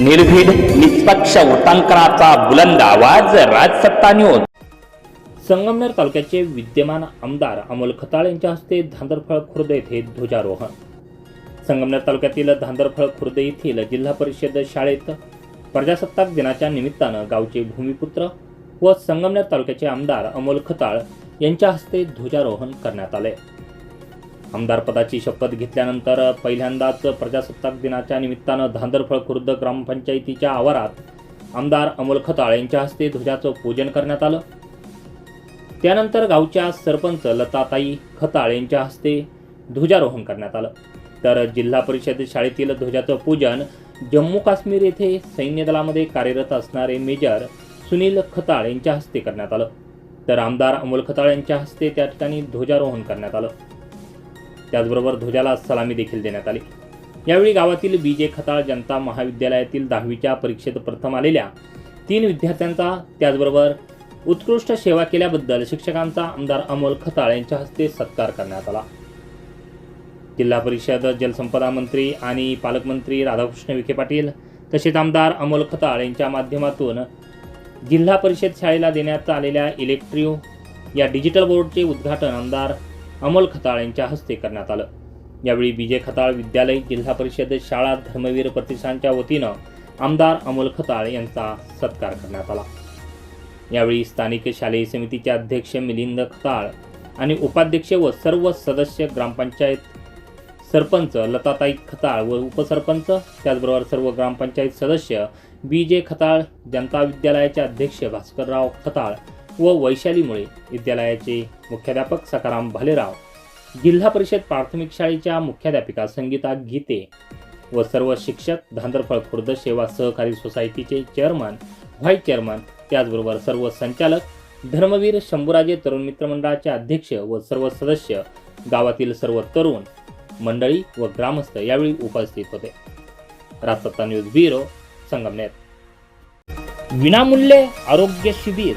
निर्भीड निष्पक्ष वृत्तांकनाचा बुलंद आवाज राजसत्ता न्यूज संगमनेर तालुक्याचे विद्यमान आमदार अमोल खताळ यांच्या हस्ते धांदरफळ खुर्द येथे ध्वजारोहण. संगमनेर तालुक्यातील धांदरफळ खुर्द येथील जिल्हा परिषद शाळेत प्रजासत्ताक दिनाच्या निमित्तानं गावचे भूमिपुत्र व संगमनेर तालुक्याचे आमदार अमोल खताळ यांच्या हस्ते ध्वजारोहण करण्यात आले. आमदारपदाची शपथ घेतल्यानंतर पहिल्यांदाच प्रजासत्ताक दिनाच्या निमित्तानं धांदरफळ खुर्द ग्रामपंचायतीच्या आवारात आमदार अमोल खताळ यांच्या हस्ते ध्वजाचं पूजन करण्यात आलं. त्यानंतर गावच्या सरपंच लताताई खताळ यांच्या हस्ते ध्वजारोहण करण्यात आलं. तर जिल्हा परिषद शाळेतील ध्वजाचं पूजन जम्मू काश्मीर येथे सैन्य दलामध्ये कार्यरत असणारे मेजर सुनील खताळ यांच्या हस्ते करण्यात आलं. तर आमदार अमोल खताळ यांच्या हस्ते त्या ठिकाणी ध्वजारोहण करण्यात आलं. त्याचबरोबर ध्वजाला सलामी देखील देण्यात आली. यावेळी गावातील बी जे खताळ जनता महाविद्यालयातील दहावीच्या परीक्षेत प्रथम आलेल्या तीन विद्यार्थ्यांचा त्याचबरोबर उत्कृष्ट सेवा केल्याबद्दल शिक्षकांचा आमदार अमोल खताळ यांच्या हस्ते सत्कार करण्यात आला. जिल्हा परिषद जलसंपदा मंत्री आणि पालकमंत्री राधाकृष्ण विखे पाटील तसेच आमदार अमोल खताळ यांच्या माध्यमातून जिल्हा परिषद शाळेला देण्यात आलेल्या इलेक्ट्रिओ या डिजिटल बोर्डचे उद्घाटन आमदार अमोल खताळ यांच्या हस्ते करण्यात आलं. यावेळी विजय खताळ विद्यालय जिल्हा परिषद शाळा धर्मवीर प्रतिष्ठानच्या वतीनं आमदार अमोल खताळ यांचा सत्कार करण्यात आला. यावेळी स्थानिक शालेय समितीचे अध्यक्ष मिलिंद खताळ आणि उपाध्यक्ष व सर्व सदस्य ग्रामपंचायत सरपंच लताताई खताळ व उपसरपंच त्याचबरोबर सर्व ग्रामपंचायत सदस्य बी जे खताळ जनता विद्यालयाचे अध्यक्ष भास्करराव खताळ व वैशालीमुळे विद्यालयाचे मुख्याध्यापक सकाराम भालेराव जिल्हा परिषद प्राथमिक शाळेच्या मुख्याध्यापिका संगीता गीते व सर्व शिक्षक धांदरफळ खुर्द सेवा सहकारी सोसायटीचे चेअरमन व्हाईस चेअरमन त्याचबरोबर सर्व संचालक धर्मवीर शंभूराजे तरुण मित्र मंडळाचे अध्यक्ष व सर्व सदस्य गावातील सर्व तरुण मंडळी व ग्रामस्थ यावेळी उपस्थित होते. Rajsatta news bureau Sangamner. विनामूल्य आरोग्य शिबिर.